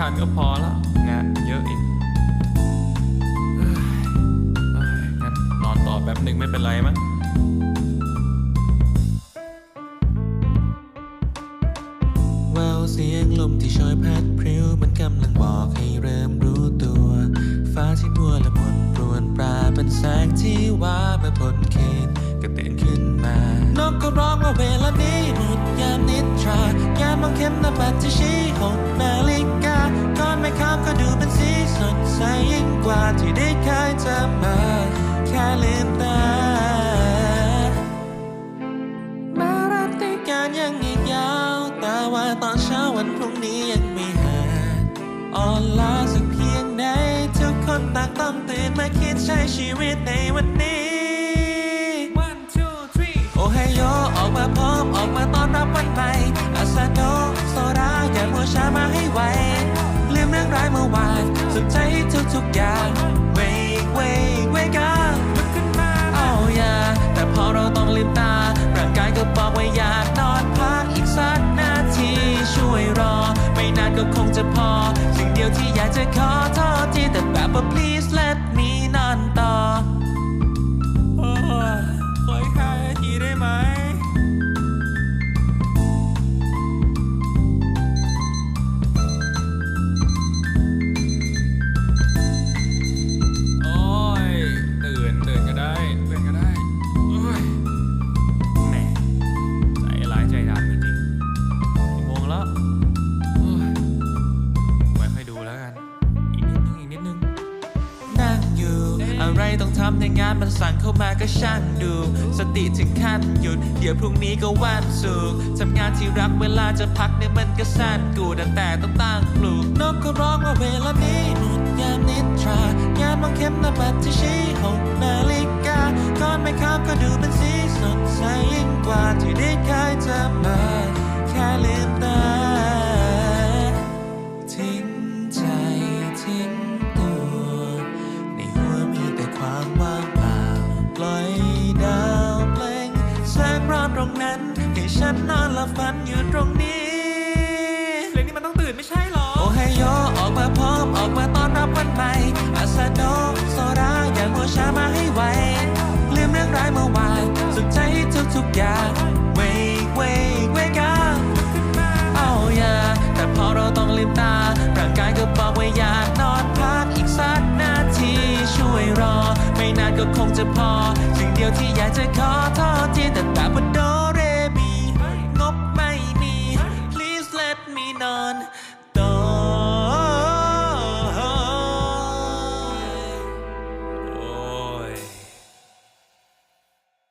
ทันก็พอแล้วงานเยอะอีกงั้นนอนต่อแป๊บหนึ่งไม่เป็นไรมั้งแววเสียงลมที่ชอยพัดพริ้วมันกำลังบอกให้เริ่มรู้ตัว ฟ้าที่มัวละหมนรวนปราเป็นแสงที่ว่าเมื่อพ้นเขตก็ตื่นขึ้นมานกก็ร้องว่าเวลานี้หมดยามนิทรายามมองเข็มหน้าปัดที่ชี้หกนาฬิ วันพรุ่งนี้ยังไม่หาอ่อนล้าสักเพียงใดทุกคนต่างต้องตื่นมาคิดใช้ชีวิตในวันนี้ one two three โอไฮโอออกมาพร้อมออกมาต้อนรับวันใหม่อาซาโนโซดาอย่ามัวช้ามาให้ไวลืมเรื่องร้ายเมื่อวานสนใจทุกๆอย่าง จะพอ สิ่งเดียวที่อยากจะขอโทษที่แต่แบบว่า please let me นอนต่อโอ้ยขออีกห้านาทีได้ไหม โอ้ย ตื่น ตื่นก็ได้ ตื่นก็ได้โอ้ยแหมใจร้ายใจดำจริงๆกี่โมงแล้ว ต้องทำในงานมันสั่งเข้ามาก็ช่างดู สติถึงขั้นหยุด เดี๋ยวพรุ่งนี้ก็วันศุกทำงานที่รักเวลาจะพักเนี่ยมันก็สั้นกูแต่แต่ต้องตั้งปลูกนกก็ร้องว่าเวลานี้หมดยามนิทรางานมองเข็มหน้าปัดที่ชี้หกนาฬิกาก่อนไม่ข้ามก็ดูเป็นสีสดใสยิ่งกว่าที่ได้เคยเจอมาแค่ลืมตาทิ้งใจทิ้ง ฉันนอนหลับฝันอยู่ตรงนี้เพลงนี้มันต้องตื่นไม่ใช่หรอ โอไฮโอออกมาพร้อมออกมาต้อนรับวันใหม่อาซาโนโซดาอย่ามัวช้ามาให้ไวลืมเรื่องร้ายเมื่อวานสนใจให้ทุกๆอย่าง เวกเวกเวกาเอาอย่าแต่พอเราต้องลืมตาร่างกายก็บอกว่าอยากนอนพักอีกสักนาทีช่วยรอ ไม่นานก็คงจะพอ สิ่งเดียวที่อยากจะขอ